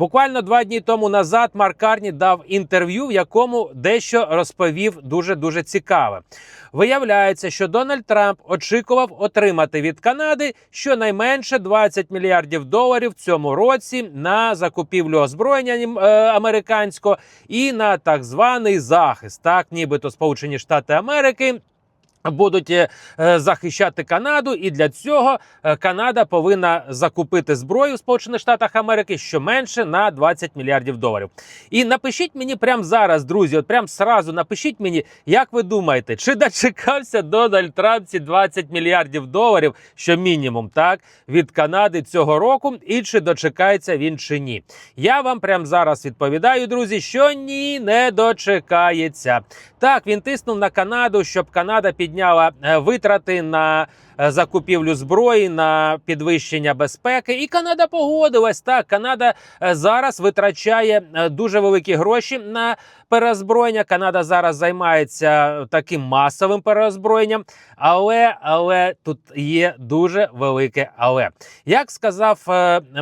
Буквально два дні тому назад Марк Карні дав інтерв'ю, в якому дещо розповів дуже дуже цікаве. Виявляється, що Дональд Трамп очікував отримати від Канади щонайменше 20 мільярдів доларів в цьому році на закупівлю озброєння е, американського і на так званий захист. Так, нібито Сполучені Штати Америки. Будуть е, е, захищати Канаду, і для цього е, Канада повинна закупити зброю в Сполучених Штатах Америки щоменше на 20 мільярдів доларів. І напишіть мені прямо зараз, друзі, от прямо сразу напишіть мені, як ви думаєте, чи дочекався Дональд Трамп ці 20 мільярдів доларів, що мінімум, так, від Канади цього року, і чи дочекається він чи ні? Я вам прямо зараз відповідаю, друзі, що ні, не дочекається. Так, він тиснув на Канаду, щоб Канада підняла е, витрати на е, закупівлю зброї, на підвищення безпеки. І Канада погодилась. Так, Канада е, зараз витрачає дуже великі гроші на переозброєння. Канада зараз займається таким масовим переозброєнням. Але, але тут є дуже велике але. Як сказав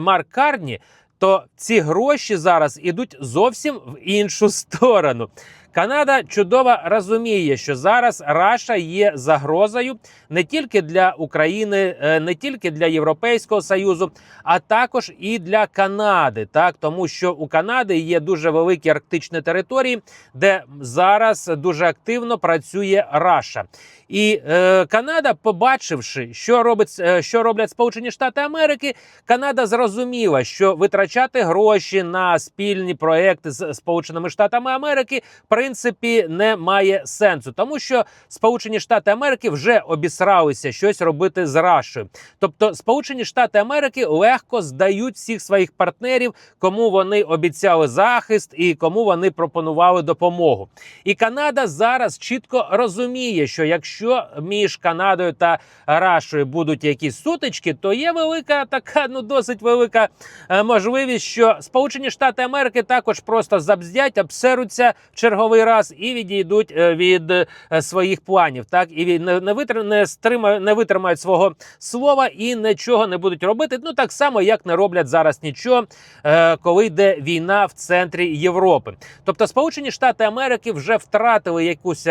Марк Карні, то ці гроші зараз ідуть зовсім в іншу сторону. Канада чудово розуміє, що зараз Раша є загрозою не тільки для України, е, не тільки для Європейського союзу, а також і для Канади. Так тому що у Канади є дуже великі арктичні території, де зараз дуже активно працює Раша. І е, Канада, побачивши, що робить е, що роблять Сполучені Штати Америки, Канада зрозуміла, що витрачати гроші на спільні проекти з Сполученими Штатами Америки принципі не має сенсу, тому що Сполучені Штати Америки вже обісралися щось робити з Рашою. Тобто, Сполучені Штати Америки легко здають всіх своїх партнерів, кому вони обіцяли захист і кому вони пропонували допомогу. І Канада зараз чітко розуміє, що якщо між Канадою та Рашою будуть якісь сутички, то є велика така, ну досить велика е, можливість, що Сполучені Штати Америки також просто забздять, обсеруться в черговий раз і відійдуть е, від е, своїх планів. Так і не, не, витр... не, стрима... не витримають свого слова і нічого не будуть робити. Ну так само, як не роблять зараз нічого, е, коли йде війна в центрі Європи. Тобто, Сполучені Штати Америки вже втратили якусь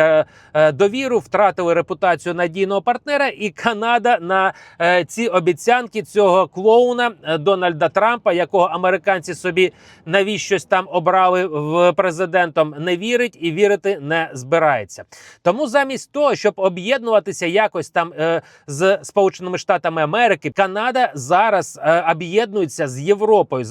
довіру, втратили репутацію надійного партнера, і Канада на ці обіцянки цього клоуна Дональда Трампа, якого американці собі навіщось там обрали в президентом, не вірить і вірити не збирається. Тому замість того, щоб об'єднуватися якось там е, з Сполученими Штатами Америки, Канада зараз е, об'єднується з Європою.